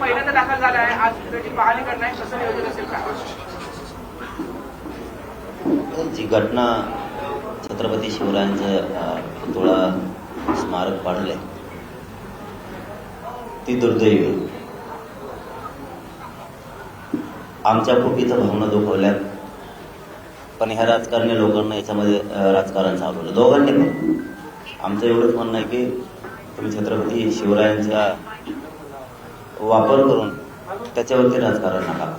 पहिल्यांदा दाखल झाला आहे. आज त्याची पाहणी करणार आहे. कसं नियोजन असेल का जी घटना छत्रपती शिवरायांचं पुतळा स्मारक पाडले ती दुर्दैवी आमच्या कुटीचं भावना दुखवल्यात पण ह्या राजकारणी लोकांना याच्यामध्ये राजकारण चालवलं. दोघांनी पण आमचं एवढंच म्हणणं आहे की तुम्ही छत्रपती शिवरायांच्या वापर करून त्याच्यावरती राजकारण नका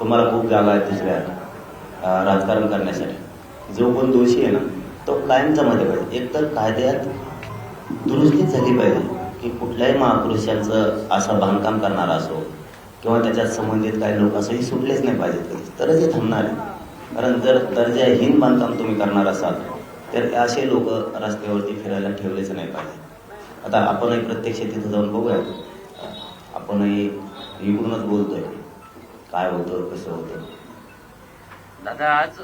तुम्हाला खूप जागा आहे दुसऱ्या राजकारण करण्यासाठी. जो कोण दोषी आहे ना तो कायमचा मध्ये पाहिजे एकतर कायद्यात दुरुस्ती झाली पाहिजे की कुठल्याही महापुरुषांचं असं बांधकाम करणारा असो किंवा त्याच्यात संबंधित काही लोक असोही सुटलेच नाही पाहिजेत कधी. तरच हे थांबणार आहे. कारण जर दर्जाहीन बांधकाम तुम्ही करणार असाल तर असे लोक रस्त्यावरती फिरायला ठेवलेच नाही पाहिजे आता आपणही प्रत्यक्ष तिथं जाऊन बघूया. आपणही इकडूनच बोलतोय. काय होतं कसं होतं? दादा आज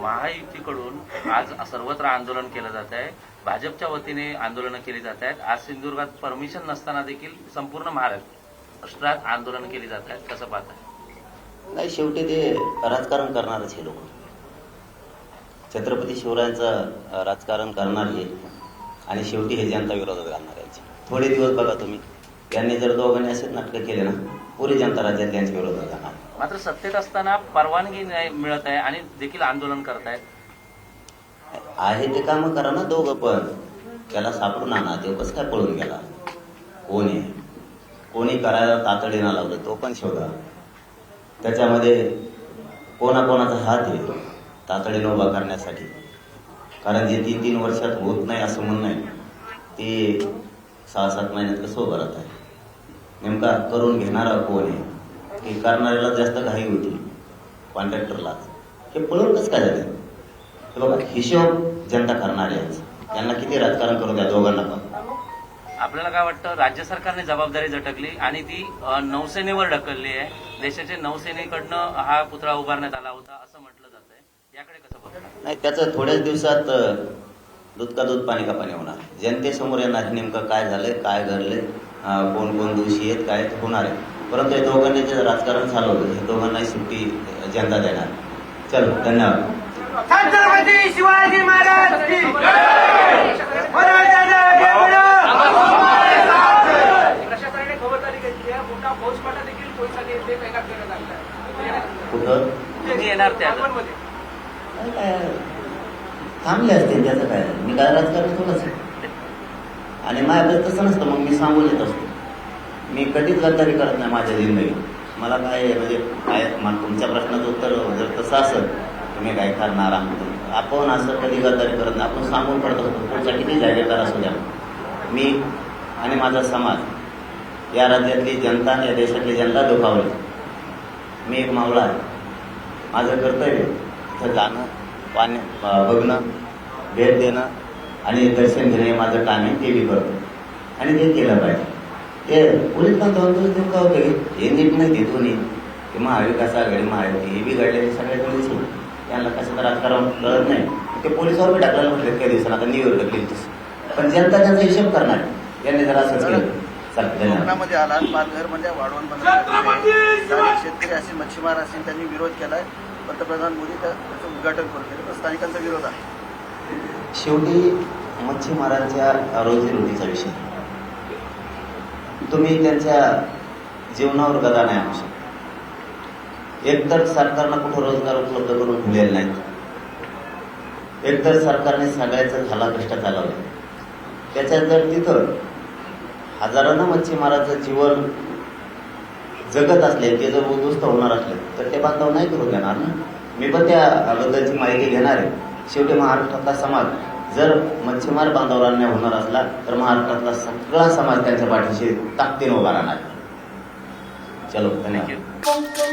महायुतीकडून आज सर्वत्र आंदोलन केलं जात आहे. भाजपच्या वतीने आंदोलनं केली जात आहेत. आज सिंधुदुर्गात परमिशन नसताना देखील संपूर्ण महाराष्ट्रात आंदोलन केली जात आहेत. कसं पाहताय? नाही शेवटी ते राजकारण करणारच हे लोक. छत्रपती शिवरायांचं राजकारण करणार हे. आणि शेवटी हे जनता विरोधात घालणार याचे थोडे दिवस बघा तुम्ही. यांनी जर दोघांनी असेच नाटकं केले ना पुरी जनता राज्यात यांच्या विरोधात जाणार. मात्र सत्तेत असताना परवानगी नाही मिळत आहे आणि देखील आंदोलन करतायत. आहे ते कामं करा ना दोघं पण. त्याला सापडून आणा तो कसं काय पळून गेला? कोण कोणी करायला तातडीनं लावलं तो पण शोधा. त्याच्यामध्ये कोणाकोणाचा हात आहे तातडीनं उभा करण्यासाठी. कारण जे तीन तीन वर्षात होत नाही असं म्हणणं आहे ते सहा सात महिन्यात कसं उभं राहत आहे? नेमका करून घेणारा कोण आहे? की करणाऱ्याला जास्त घाई होती कॉन्ट्रॅक्टरला हे पळून कसं काय झालं हे बघा हिशोब जनता करणारे आहेत. यांना किती राजकारण करू द्या दोघांना पण. आपल्याला काय वाटतं राज्य सरकारने जबाबदारी झटकली आणि ती नौसेनेवर ढकलली आहे. देशाच्या नौसेनेकडनं हा पुतळा उभारण्यात आला होता असं म्हटलं जात आहे याकडे कसं नाही त्याचं थोड्याच दिवसात दूध का दूध पाणी का पाणी होणार. जनतेसमोर येणार हे नेमकं काय झालंय काय घडलंय? कोण कोण दोषी आहेत काय ते होणार आहे. परंतु हे दोघांनी जे राजकारण चालवलं हे दोघांनाही सुट्टी जनता देणार. चलो धन्यवाद. छत्रपती शिवाजी महाराज कुठं? थांबले असते त्याचं काय? मी काय राजकारण थोडंच आहे. आणि माझ्याकडे तसं नसतं मग मी सांगून येत असतो. मी कधीच गद्दारी करत नाही माझ्या जिंदगीत. मला काय म्हणजे काय मला तुमच्या प्रश्नाचं उत्तर जर तसं असेल तुम्ही काय करणार आहात? आपण असं कधी गद्दारी करत नाही. आपण सांगून पडत असतो पुढचा किती जागेदार असू द्या. मी आणि माझा समाज या राज्यातली जनता आणि या देशातली जनता दुखावली. मी एक मावळा आहे. माझं कर्तव्य इथं जाणं पाणी बघणं भेट देणं आणि दर्शन घेणं माझं काम आहे ते बी करतो. आणि ते केलं पाहिजे. ते पोलीस पण दोन दिवस देऊ का होते हे नीट नाही देतो नाही की महाविकास आघाडी महायुती हे बी घडलेले सगळे पोलीस त्यांना कसं तर राजकारण कळत नाही. ते पोलिसावर बी टाकायला म्हटलं काही दिवसांना आता टाकली तसं. पण जनता त्याचा हिशोब करणार यांनी जर असंच केलं. कोकणामध्ये आला पालघर म्हणजे वाढवण शेतकरी असतील मच्छीमार असतील त्यांनी विरोध केलाय. पंतप्रधान मोदी त्या- त्याचं उद्घाटन करून केलं. स्थानिकांचा विरोध आहे. शेवटी मच्छीमारांच्या रोजीरोटीचा विषय. तुम्ही त्यांच्या जीवनावर गदा नाही आणू शकता. एकतर सरकारनं कुठं रोजगार उपलब्ध करून ठेवलेले नाहीत. एकतर सरकारने सगळ्याचं झाला कष्ट चालवलं. त्याच्यात जर तिथं हजारानं मच्छीमाराचं जीवन जगत असले ते जर उद्ध्वस्त होणार असले तर ते बांधव नाही करून देणार ना? मी पण त्या बद्दलची माहिती घेणार आहे. शेवटी महाराष्ट्रातला समाज जर मच्छीमार बांधवाला न्याय होणार असला तर महाराष्ट्रातला सगळा समाज त्यांच्या पाठीशी ताकदीने उभा राहणार. चलो धन्यवाद. थँक्यू